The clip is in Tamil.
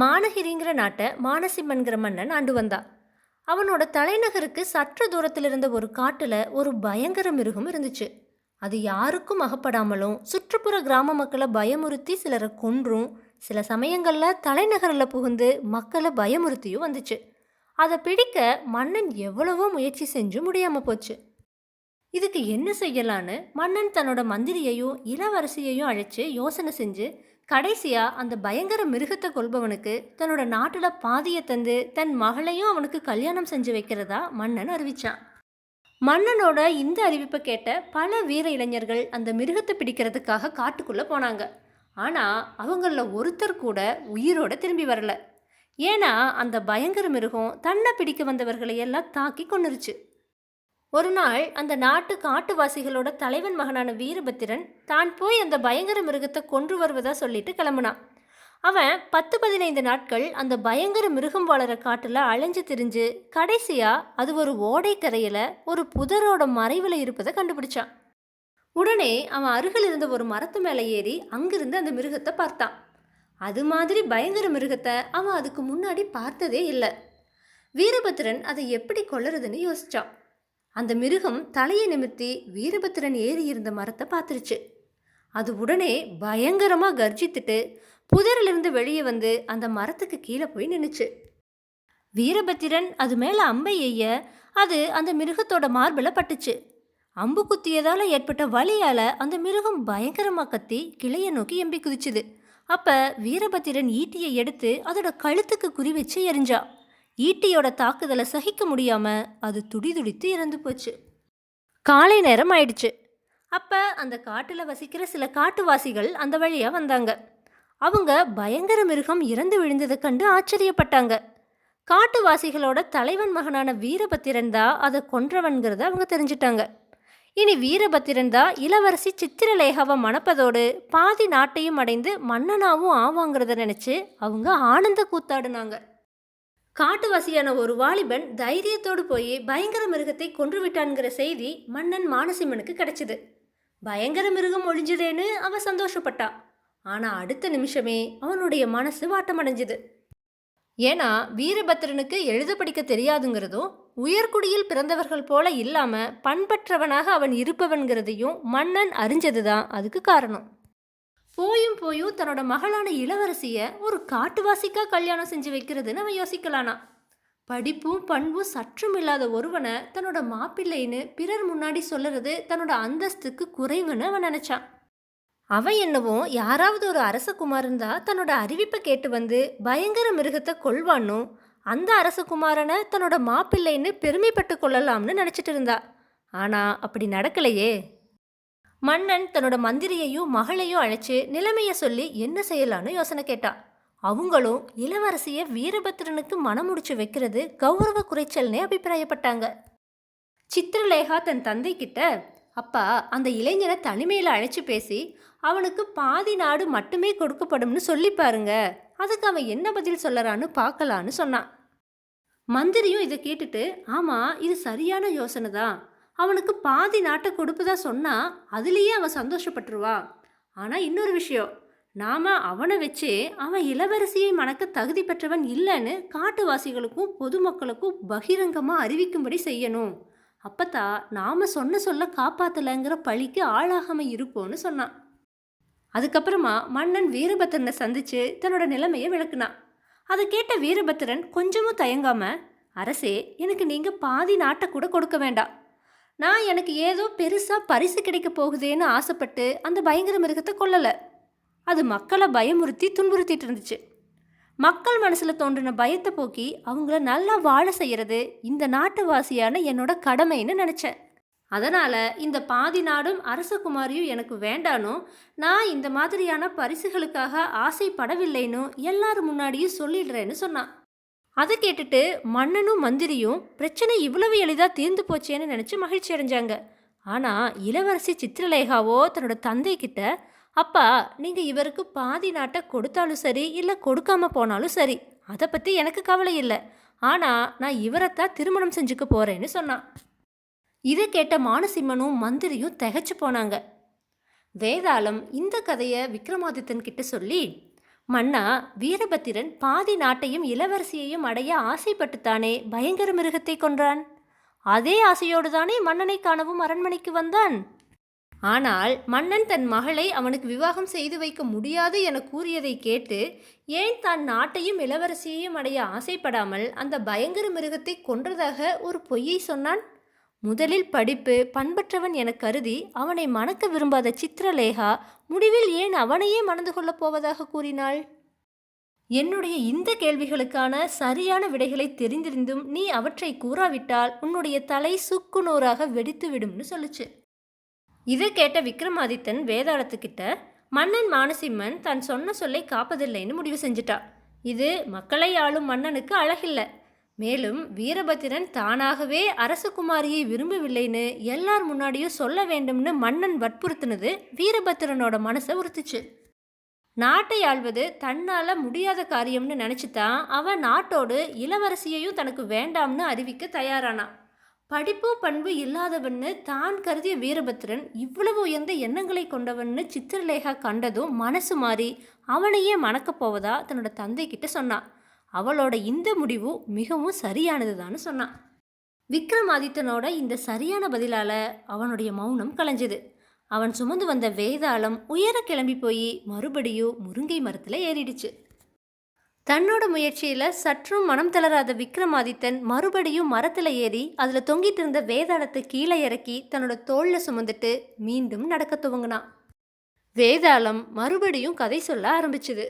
மானகிரிங்கிற நாட்டை மானசிம்மன்கிற மன்னன் ஆண்டு வந்தான் அவனோட தலைநகருக்கு சற்று தூரத்தில் இருந்த ஒரு காட்டில் ஒரு பயங்கர மிருகம் இருந்துச்சு. அது யாருக்கும் அகப்படாமலும் சுற்றுப்புற கிராம மக்களை பயமுறுத்தி சிலரை கொன்றும் சில சமயங்களில் தலைநகரில் புகுந்து மக்களை பயமுறுத்தியும் வந்துச்சு. அதை பிடிக்க மன்னன் எவ்வளவோ முயற்சி செஞ்சு முடியாமல் போச்சு. இதுக்கு என்ன செய்யலான்னு மன்னன் தன்னோட மந்திரியையும் இளவரசியையும் அழைச்சி யோசனை செஞ்சு கடைசியாக அந்த பயங்கர மிருகத்தை கொல்பவனுக்கு தன்னோட நாட்டில் பாதியை தந்து தன் மகளையும் அவனுக்கு கல்யாணம் செஞ்சு வைக்கிறதா மன்னன் அறிவிச்சான். மன்னனோட இந்த அறிவிப்பை கேட்ட பல வீர இளைஞர்கள் அந்த மிருகத்தை பிடிக்கிறதுக்காக காட்டுக்குள்ளே போனாங்க. ஆனால் அவங்களில் ஒருத்தர் கூட உயிரோட திரும்பி வரல. ஏன்னா அந்த பயங்கர மிருகம் தன்னை பிடிக்க வந்தவர்களை எல்லாம் தாக்கி கொன்னுருச்சு. ஒரு நாள் அந்த நாட்டு காட்டுவாசிகளோட தலைவன் மகனான வீரபத்திரன் தான் போய் அந்த பயங்கர மிருகத்தை கொன்று வருவதா சொல்லிட்டு கிளம்புனான். அவன் பத்து பதினைந்து நாட்கள் அந்த பயங்கர மிருகம் வளர காட்டில் அலைஞ்சு திரிஞ்சு கடைசியா அது ஒரு ஓடைக்கரையில் ஒரு புதரோட மறைவில் இருப்பதை கண்டுபிடிச்சான். உடனே அவன் அருகில் இருந்த ஒரு மரத்து மேலே ஏறி அங்கிருந்து அந்த மிருகத்தை பார்த்தான். அது மாதிரி பயங்கர மிருகத்தை அவன் அதுக்கு முன்னாடி பார்த்ததே இல்லை. வீரபத்திரன் அதை எப்படி கொள்ளுறதுன்னு யோசிச்சான். அந்த மிருகம் தலையை நிமிர்த்தி வீரபத்திரன் ஏறி இருந்த மரத்தை பார்த்துருச்சு. அது உடனே பயங்கரமாக கர்ஜித்துட்டு புதரிலிருந்து வெளியே வந்து அந்த மரத்துக்கு கீழே போய் நின்றுச்சு வீரபத்திரன் அது மேலே அம்பை எய்ய அது அந்த மிருகத்தோட மார்பில் பட்டுச்சு. அம்பு குத்தியதால் ஏற்பட்ட வலியால் அந்த மிருகம் பயங்கரமாக கத்தி கிளையை நோக்கி எம்பி குதிச்சுது. அப்போ வீரபத்திரன் ஈட்டியை எடுத்து அதோட கழுத்துக்கு குறி வச்சு எரிஞ்சா ஈட்டியோட தாக்குதலை சகிக்க முடியாம அது துடிதுடித்து இறந்து போச்சு. காலை நேரம் ஆயிடுச்சு. அப்ப அந்த காட்டுல வசிக்கிற சில காட்டுவாசிகள் அந்த வழியா வந்தாங்க. அவங்க பயங்கர மிருகம் இறந்து விழுந்ததை கண்டு ஆச்சரியப்பட்டாங்க. காட்டுவாசிகளோட தலைவன் மகனான வீரபத்திரன் தான் அதை கொன்றவன்கிறத அவங்க தெரிஞ்சிட்டாங்க. இனி வீரபத்திரன் தான் இளவரசி சித்திரலேகாவை மணப்பதோடு பாதி நாட்டையும் அடைந்து மன்னனாவும் ஆவாங்கிறத நினச்சி அவங்க ஆனந்த கூத்தாடினாங்க. காட்டுவாசியான ஒரு வாலிபன் தைரியத்தோடு போய் பயங்கர மிருகத்தை கொன்று விட்டான்கிற செய்தி மன்னன் மானசிம்மனுக்கு கிடைச்சிது. பயங்கர மிருகம் ஒழிஞ்சதேன்னு அவன் சந்தோஷப்பட்டா. ஆனால் அடுத்த நிமிஷமே அவனுடைய மனசு வாட்டமடைஞ்சுது. ஏன்னா வீரபத்திரனுக்கு எழுத படிக்க தெரியாதுங்கிறதும் உயர்குடியில் பிறந்தவர்கள் போல இல்லாம பண்பற்றவனாக அவன் இருப்பவன்கிறதையும் மன்னன் அறிஞ்சதுதான் அதுக்கு காரணம். போயும் போயும் தன்னோட மகளான இளவரசியை ஒரு காட்டுவாசிக்காக கல்யாணம் செஞ்சு வைக்கிறதுன்னு அவன் யோசிக்கலானா படிப்பும் பண்பும் சற்றும் இல்லாத ஒருவனை தன்னோட மாப்பிள்ளைன்னு பிறர் முன்னாடி சொல்லுறது தன்னோட அந்தஸ்துக்கு குறைவுன்னு அவன் நினச்சான். அவன் என்னவோ யாராவது ஒரு அரசகுமாரன் தான் தன்னோட அறிவிப்பை கேட்டு வந்து பயங்கர மிருகத்தை கொள்வானும் அந்த அரசகுமாரனை தன்னோட மாப்பிள்ளைன்னு பெருமைப்பட்டு கொள்ளலாம்னு நினச்சிட்டு இருந்தா. ஆனால் அப்படி நடக்கலையே. மன்னன் தன்னோட மந்திரியையும் மகளையும் அழைச்சு நிலைமையை சொல்லி என்ன செய்யலான்னு யோசனை கேட்டான். அவங்களும் இளவரசியை வீரபத்ரனுக்கு மனம் முடிச்சு வைக்கிறது கௌரவ குறைச்சல்னே அபிப்பிராயப்பட்டாங்க. சித்திரலேகா தன் தந்தை கிட்ட அப்பா அந்த இளைஞனை தனிமையில் அழைச்சி பேசி அவனுக்கு பாதி நாடு மட்டுமே கொடுக்கப்படும்னு சொல்லி பாருங்க. அதுக்கு அவன் என்ன பதில் சொல்லறான்னு பார்க்கலான்னு சொன்னான். மந்திரியும் இதை கேட்டுட்டு ஆமாம் இது சரியான யோசனை தான் அவனுக்கு பாதி நாட்டை கொடுப்பதா சொன்னால் அதுலேயே அவன் சந்தோஷப்பட்டுருவா. ஆனால் இன்னொரு விஷயம் நாம் அவனை வச்சு அவன் இளவரசியை மணக்க தகுதி பெற்றவன் இல்லைன்னு காட்டுவாசிகளுக்கும் பொதுமக்களுக்கும் பகிரங்கமாக அறிவிக்கும்படி செய்யணும். அப்பத்தா நாம் சொன்ன சொல்ல காப்பாற்றலைங்கிற பழிக்கு ஆளாகாமல் இருப்போம்னு சொன்னான். அதுக்கப்புறமா மன்னன் வீரபத்திரனை சந்தித்து தன்னோட நிலைமையை விளக்குனான் அதை கேட்ட வீரபத்திரன் கொஞ்சமும் தயங்காமல் அரசே எனக்கு நீங்கள் பாதி நாட்டை கூட கொடுக்க வேண்டாம். நான் எனக்கு ஏதோ பெருசாக பரிசு கிடைக்க போகுதேன்னு ஆசைப்பட்டு அந்த பயங்கர மிருகத்தை கொல்லலை. அது மக்களை பயமுறுத்தி துன்புறுத்திட்டு இருந்துச்சு. மக்கள் மனசில் தோன்றின பயத்தை போக்கி அவங்கள நல்லா வாழ செய்கிறது இந்த நாட்டுவாசியான என்னோட கடமைன்னு நினச்சேன். அதனால் இந்த பாதி நாடும் அரசகுமாரியும் எனக்கு வேண்டானோ நான் இந்த மாதிரியான பரிசுகளுக்காக ஆசைப்படவில்லைன்னு எல்லாரும் முன்னாடியும் சொல்லிடுறேன்னு சொன்னான். அதை கேட்டுட்டு மன்னனும் மந்திரியும் பிரச்சனை இவ்வளவு எளிதாக தீர்ந்து போச்சேன்னு நினச்சி மகிழ்ச்சி அடைஞ்சாங்க. ஆனால் இளவரசி சித்திரலேகாவோ தன்னோட தந்தை கிட்ட அப்பா நீங்கள் இவருக்கு பாதி நாட்டை கொடுத்தாலும் சரி இல்லை கொடுக்காம போனாலும் சரி அதை பற்றி எனக்கு கவலை இல்லை. ஆனால் நான் இவரைத்தான் திருமணம் செஞ்சுக்க போகிறேன்னு சொன்னான் இதை கேட்ட மானசிம்மனும் மந்திரியும் திகச்சு போனாங்க. வேதாளம் இந்த கதையை விக்ரமாதித்தன் கிட்ட சொல்லி மன்னா வீரபத்திரன் பாதி நாட்டையும் இளவரசியையும் அடைய ஆசைப்பட்டுத்தானே பயங்கர மிருகத்தை கொன்றான்? அதே ஆசையோடு தானே மன்னனை காணவும் அரண்மனைக்கு வந்தான்? ஆனால் மன்னன் தன் மகளை அவனுக்கு விவாகம் செய்து வைக்க முடியாது என கூறியதை கேட்டு ஏன் தான் நாட்டையும் இளவரசியையும் அடைய ஆசைப்படாமல் அந்த பயங்கர மிருகத்தை கொன்றதாக ஒரு பொய்யை சொன்னான்? முதலில் படிப்பு பண்பற்றவன் என கருதி அவனை மணக்க விரும்பாத சித்திரலேகா முடிவில் ஏன் அவனையே மணந்து கொள்ளப் போவதாக கூறினாள்? என்னுடைய இந்த கேள்விகளுக்கான சரியான விடைகளை தெரிந்திருந்தும் நீ அவற்றை கூறாவிட்டால் உன்னுடைய தலை சுக்குநூறாக வெடித்து விடும்னு சொல்லுச்சு. இதை கேட்ட விக்ரமாதித்தன் வேதாளத்துக்கிட்ட மன்னன் மானசிம்மன் தான் சொன்ன சொல்லை காப்பதில்லைன்னு முடிவு செஞ்சிட்டா. இது மக்களை ஆளும் மன்னனுக்கு அழகில்லை. மேலும் வீரபத்திரன் தானாகவே அரசகுமாரியை விரும்பவில்லைன்னு எல்லார் முன்னாடியும் சொல்ல வேண்டும்னு மன்னன் வற்புறுத்தினது வீரபத்திரனோட மனசை உறுத்துச்சு. நாட்டை ஆள்வது தன்னால் முடியாத காரியம்னு நினச்சித்தான் அவன் நாட்டோடு இளவரசியையும் தனக்கு வேண்டாம்னு அறிவிக்க தயாரானான். படிப்பு பண்பு இல்லாதவன்னு தான் கருதிய வீரபத்திரன் இவ்வளவு உயர்ந்த எண்ணங்களை கொண்டவன்னு சித்திரலேகா கண்டதும் மனசு மாறி அவனையே மணக்கப் போவதா தன்னோட தந்தை கிட்ட சொன்னான். அவளோட இந்த முடிவு மிகவும் சரியானதுதான்னு சொன்னான். விக்ரமாதித்தனோட இந்த சரியான பதிலால அவனுடைய மௌனம் கலைஞ்சது. அவன் சுமந்து வந்த வேதாளம் உயர கிளம்பி போய் மறுபடியும் முருங்கை மரத்தில் ஏறிடுச்சு. தன்னோட முயற்சியில் சற்றும் மனம் தளராத விக்ரமாதித்தன் மறுபடியும் மரத்தில் ஏறி அதில் தொங்கிட்டு இருந்த வேதாளத்தை கீழே இறக்கி தன்னோட தோளில் சுமந்துட்டு மீண்டும் நடக்க துவங்கினான். வேதாளம் மறுபடியும் கதை சொல்ல ஆரம்பிச்சுது.